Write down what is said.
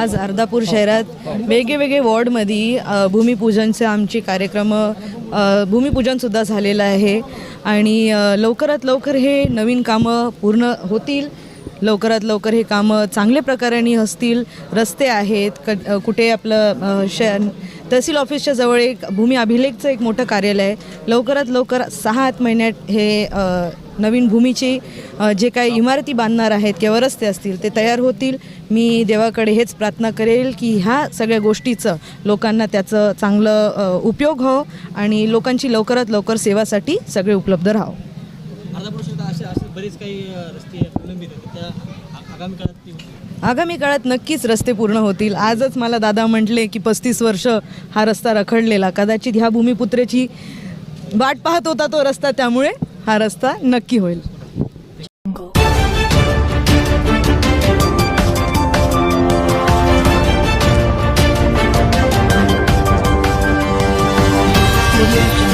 आज अर्धापूर शहरात वेगवेगळे वॉर्डमध्ये भूमिपूजनचे आमचे कार्यक्रम भूमिपूजनसुद्धा झालेलं आहे. आणि लवकरात लवकर हे नवीन कामं पूर्ण होतील. लवकरात लवकर हे कामं चांगल्या प्रकाराने असतील. रस्ते आहेत क कुठे आपलं श तहसील ऑफिसच्या जवळ एक भूमी अभिलेखचं एक मोठं कार्यालय आहे. लवकरात लवकर सहा आठ महिन्यात हे नवीन भूमीची जे काही इमारती बांधणार आहेत किंवा रस्ते असतील ते तयार होतील. मी देवाकडे हेच प्रार्थना करेल की ह्या सगळ्या गोष्टीचं लोकांना त्याचं चांगलं उपयोग हो आणि लोकांची लवकरात लवकर सेवासाठी सगळे उपलब्ध राहो. बरेच काही रस्ते प्रलंबित काळात. आगामी काळात नक्कीच रस्ते पूर्ण होतील. आजच मला दादा म्हटले की पस्तीस वर्ष हा रस्ता रखडलेला. कदाचित ह्या भूमिपुत्रेची वाट पाहत होता तो रस्ता त्यामुळे. हा रस्ता नक्की होईल. Audio